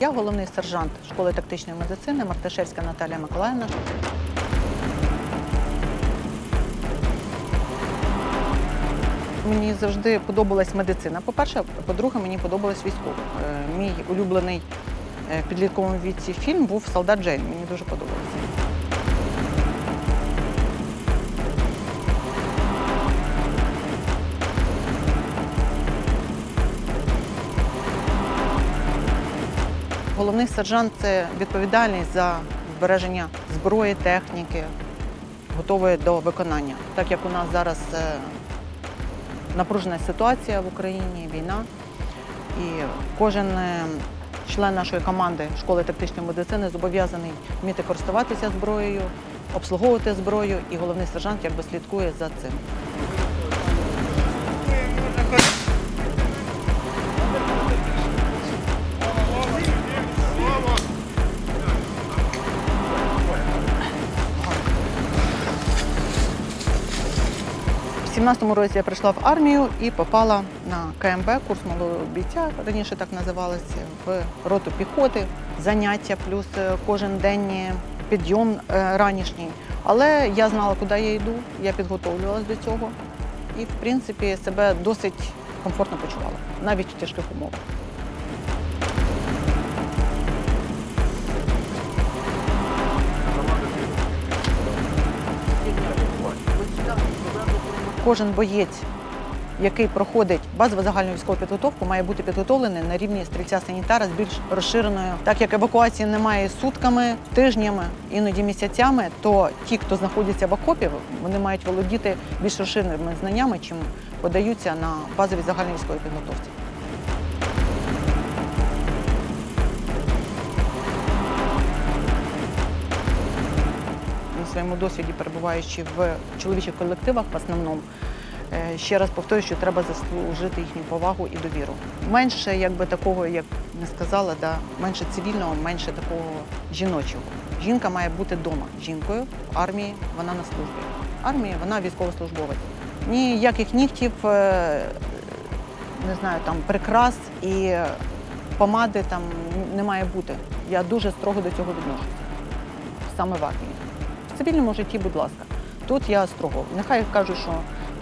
Я головний сержант школи тактичної медицини Марташевська Наталія Миколаївна. Мені завжди подобалась медицина. По-перше, по-друге, мені подобалась військово. Е, Мій улюблений е, в підлітковому віці фільм був Солдат Джейн. Мені дуже подобався. Головний сержант це відповідальність за збереження зброї, техніки, готової до виконання. Так як у нас зараз е, напружена ситуація в Україні, війна, і кожен е, член нашої команди школи тактичної медицини зобов'язаний вміти користуватися зброєю, обслуговувати зброю, і головний сержант якби слідкує за цим. 17-му році я прийшла в армію і попала на КМБ, курс малого бійця, раніше так називалося, в роту піхоти, заняття, плюс е, кожен день підйом е, ранішній. Але я знала, куди я йду, я підготовлювалася до цього і, в принципі, себе досить комфортно почувала, навіть у тяжких умовах. Кожен боєць, який проходить базову загальну військову підготовку, має бути підготовлений на рівні стрільця-санітара з більш розширеною. Так як евакуації немає сутками, тижнями, іноді місяцями, то ті, хто знаходяться в окопі, вони мають володіти більш розширеними знаннями, чим подаються на базовій загальній військовій підготовці. Своєму досвіді, перебуваючи в чоловічих колективах в основному, е, ще раз повторюю, що треба заслужити їхню повагу і довіру. Менше якби такого, як не сказала, да, менше цивільного, менше такого жіночого. Жінка має бути вдома жінкою, в армії вона на службі. Армії вона військовослужбовець. Ніяких нігтів, е, не знаю, там прикрас і помади там не має бути. Я дуже строго до цього відношуся. Саме в армії. В цивільному житті, будь ласка. Тут я строго. Нехай кажуть, що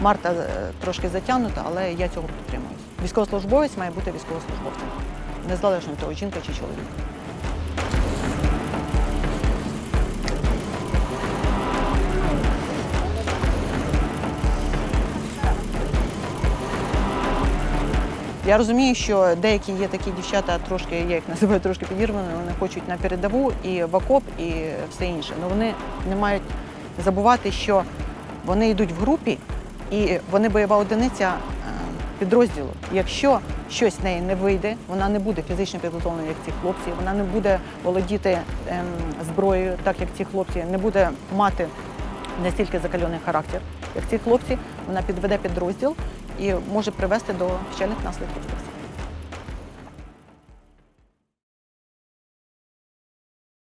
Марта е, трошки затягнута, але я цього підтримуюсь. Військовослужбовець має бути військовослужбовцем, незалежно від того, жінка чи чоловік. Я розумію, що деякі є такі дівчата, трошки, я їх називаю трошки підірваними, вони хочуть на передову і в окоп, і все інше. Але вони не мають забувати, що вони йдуть в групі і вони бойова одиниця е, підрозділу. Якщо щось з неї не вийде, вона не буде фізично підготовлена, як ці хлопці, вона не буде володіти ем, зброєю, так як ці хлопці, не буде мати настільки закальоний характер, як ці хлопці, вона підведе підрозділ і може привести до печальних наслідків.